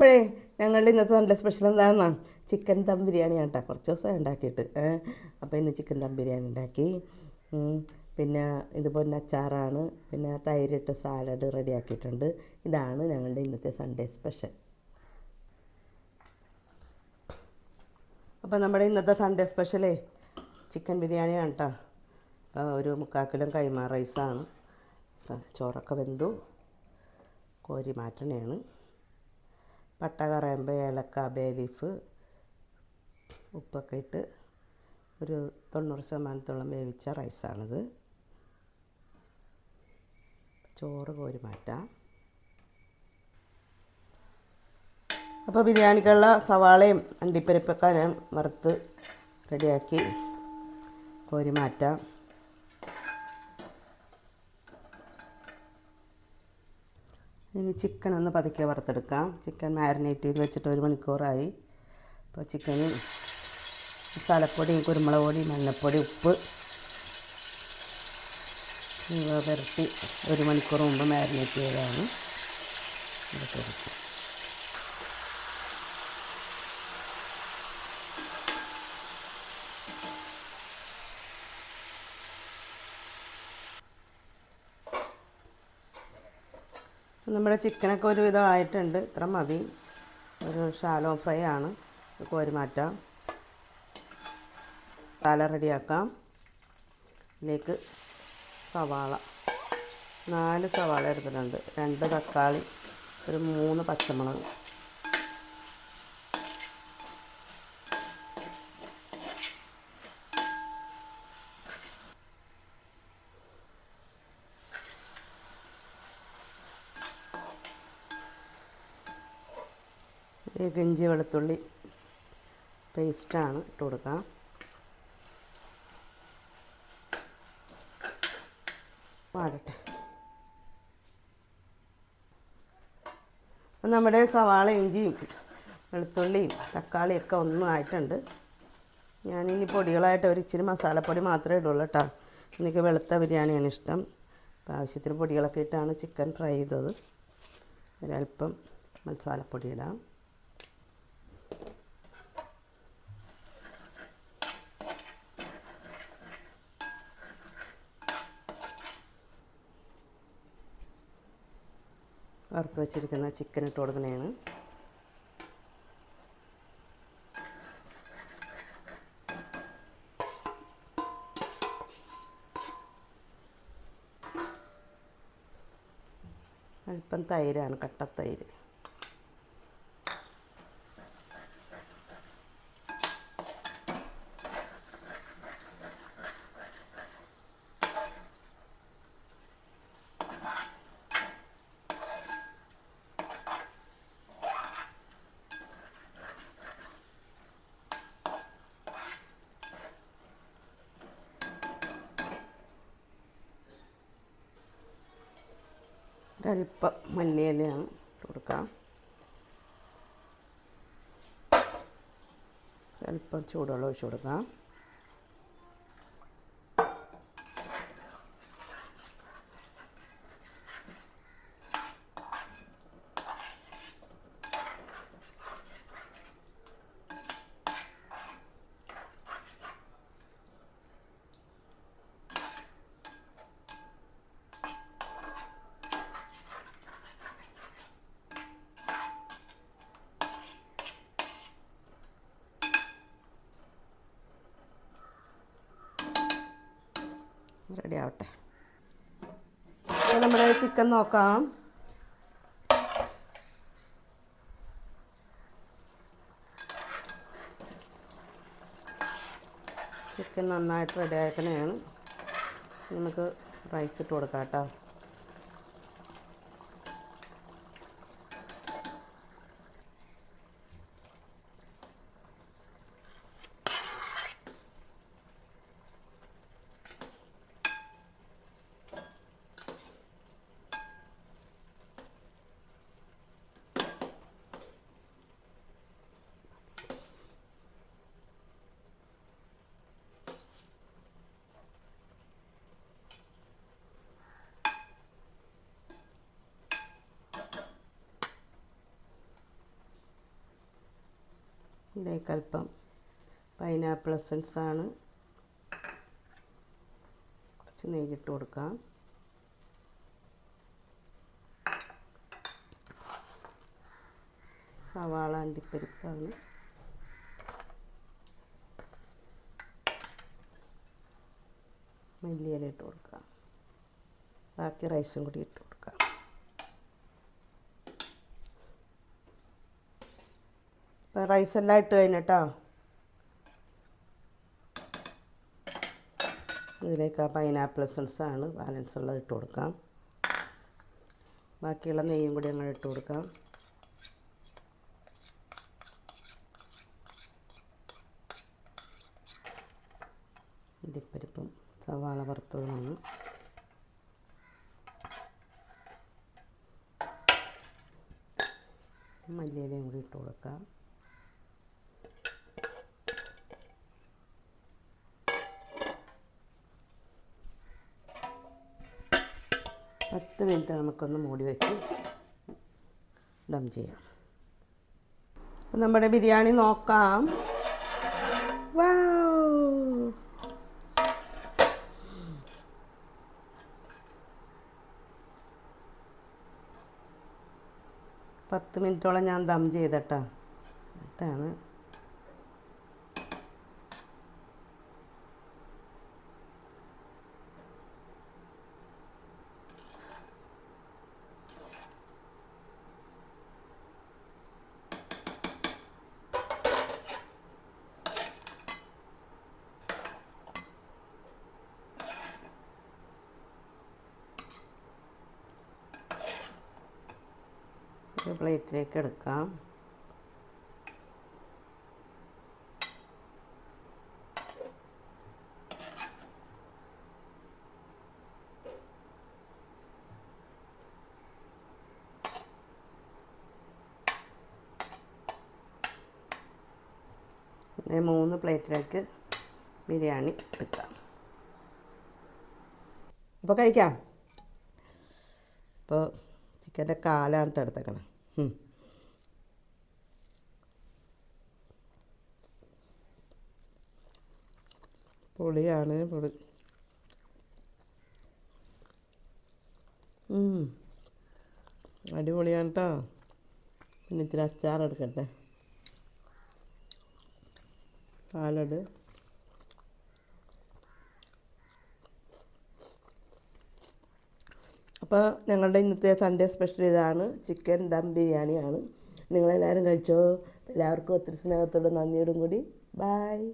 അപ്പോഴേ ഞങ്ങളുടെ ഇന്നത്തെ സൺഡേ സ്പെഷ്യൽ എന്താണെന്നാ ചിക്കൻ ദം ബിരിയാണി കേട്ടോ കുറച്ച് ദിവസമായി ഉണ്ടാക്കിയിട്ട്. അപ്പോൾ ഇന്ന് ചിക്കൻ ദം ബിരിയാണി ഉണ്ടാക്കി. പിന്നെ ഇതുപോലെ അച്ചാറാണ്. പിന്നെ തൈരിട്ട് സാലഡ് റെഡിയാക്കിയിട്ടുണ്ട് ഇതാണ് ഞങ്ങളുടെ ഇന്നത്തെ സൺഡേ സ്പെഷ്യൽ അപ്പോൾ നമ്മുടെ ഇന്നത്തെ സൺഡേ സ്പെഷ്യലേ ചിക്കൻ ബിരിയാണിയാണ് കേട്ടോ ഒരു മുക്കാൽ കിലോ കൈമാ റൈസാണ് ചോറൊക്കെ വെന്തു. കോരി മാറ്റണയാണ് പട്ട കറയുമ്പോൾ ഏലക്ക ബേ ലീഫ് ഉപ്പൊക്കെ ഇട്ട് ഒരു തൊണ്ണൂറ് ശതമാനത്തോളം വേവിച്ച റൈസാണിത്. ചോറ് കോരി മാറ്റാം. അപ്പോൾ ബിരിയാണിക്കുള്ള സവാളയും അണ്ടിപ്പരിപ്പൊക്കെ ഞാൻ വറുത്ത് റെഡിയാക്കി കോരി മാറ്റാം. ഇനി ചിക്കൻ ഒന്ന് പതുക്കെ വറുത്തെടുക്കാം. ചിക്കൻ മാരിനേറ്റ് ചെയ്ത് വെച്ചിട്ട് ഒരു മണിക്കൂറായി. അപ്പോൾ ചിക്കന് മസാലപ്പൊടി കുരുമുളക് പൊടി മഞ്ഞൾപ്പൊടി ഉപ്പ് ഇവ പുരട്ടി ഒരു മണിക്കൂർ മുമ്പ് മാരിനേറ്റ് ചെയ്തതാണ്. ഇതൊക്കെ നമ്മുടെ ചിക്കനൊക്കെ ഒരു വിധമായിട്ടുണ്ട് ഇത്ര മതി. ഒരു ഷാലോ ഫ്രൈ ആണ്. കോരി മാറ്റാം. തല റെഡിയാക്കാം. ഇതിലേക്ക് സവാള. നാല് സവാള എടുത്തിട്ടുണ്ട്. രണ്ട് തക്കാളി. ഒരു മൂന്ന് പച്ചമുളക്. ഇതിലേക്ക് ഇഞ്ചി വെളുത്തുള്ളി പേസ്റ്റാണ് ഇട്ട് കൊടുക്കാം. വാടട്ടെ അപ്പം നമ്മുടെ സവാള ഇഞ്ചിയും വെളുത്തുള്ളിയും തക്കാളിയൊക്കെ ഒന്നും ആയിട്ടുണ്ട്. ഞാനിനി പൊടികളായിട്ട് ഒരു ഇച്ചിരി മസാലപ്പൊടി മാത്രമേ ഇടുള്ളൂ കേട്ടോ. എനിക്ക് വെളുത്ത ബിരിയാണിയാണ് ഇഷ്ടം. അപ്പോൾ ആവശ്യത്തിന് പൊടികളൊക്കെ ഇട്ടാണ് ചിക്കൻ ഫ്രൈ ചെയ്തത്. ഒരല്പം മസാലപ്പൊടി ഇടാം. വറുത്ത് വെച്ചിരിക്കുന്ന ചിക്കൻ ഇട്ട് കൊടുക്കുന്നതാണ്. അല്പം തൈരാണ് കട്ടത്തൈര്. ഒരല്പം മല്ലിയിലയാണ് കൊടുക്കാം. ഒരല്പം ചൂടുവെള്ളം ഒഴിച്ചു കൊടുക്കാം. റെഡി ആവട്ടെ നമ്മുടെ ചിക്കൻ നോക്കാം. ചിക്കൻ നന്നായിട്ട് റെഡി ആക്കണേണ് നമുക്ക് റൈസ് ഇട്ട് കൊടുക്കാം കേട്ടോ. ഇതിലേക്ക് അല്പം പൈനാപ്പിൾ എസൻസ് ആണ്. കുറച്ച് നെയ്യിട്ട് കൊടുക്കാം. സവാള അണ്ടിപ്പരിപ്പാണ്. മല്ലിയില ഇട്ട് കൊടുക്കാം. ബാക്കി റൈസും കൂടി ഇട്ട്. കൊടുക്കാം റൈസ് എല്ലാം ഇട്ട് കഴിഞ്ഞിട്ടോ. ഇതിലേക്ക് ആ പൈനാപ്പിൾ എസൻസാണ് ബാലൻസ് ഉള്ളത് ഇട്ട് കൊടുക്കാം. ബാക്കിയുള്ള നെയ്യും കൂടി അങ്ങോട്ട് ഇട്ട് കൊടുക്കാം. ഇടിപ്പരിപ്പും സവാള വറുത്തതുമാണ്. മല്ലിയിലയും കൂടി ഇട്ട് കൊടുക്കാം. പത്ത് മിനിറ്റ് നമുക്കൊന്ന് മൂടി വെച്ച് ദം ചെയ്യാം. അപ്പം നമ്മുടെ ബിരിയാണി നോക്കാം. പത്ത് മിനിറ്റോളം ഞാൻ ദം ചെയ്തട്ടാ. എന്നിട്ടാണ് ഒരു പ്ലേറ്റിലേക്ക് എടുക്കാം. മൂന്ന് പ്ലേറ്റിലേക്ക് ബിരിയാണി എടുക്കാം. അപ്പോൾ കഴിക്കാം. ഇപ്പോൾ ചിക്കന്റെ കാലാണ് എടുത്തേക്കണം. പൊളിയാണ് പൊളി. അടിപൊളിയാണ് കേട്ടോ പിന്നെ ഇത്തിരി അച്ചാർ എടുക്കട്ടെ. സാലഡ്. അപ്പോൾ ഞങ്ങളുടെ ഇന്നത്തെ സൺഡേ സ്പെഷ്യൽ ഇതാണ് ചിക്കൻ ദം ബിരിയാണിയാണ്. നിങ്ങളെല്ലാവരും കഴിച്ചോ? എല്ലാവർക്കും ഒത്തിരി സ്നേഹത്തോടും നന്ദിയോടും കൂടി. ബായ്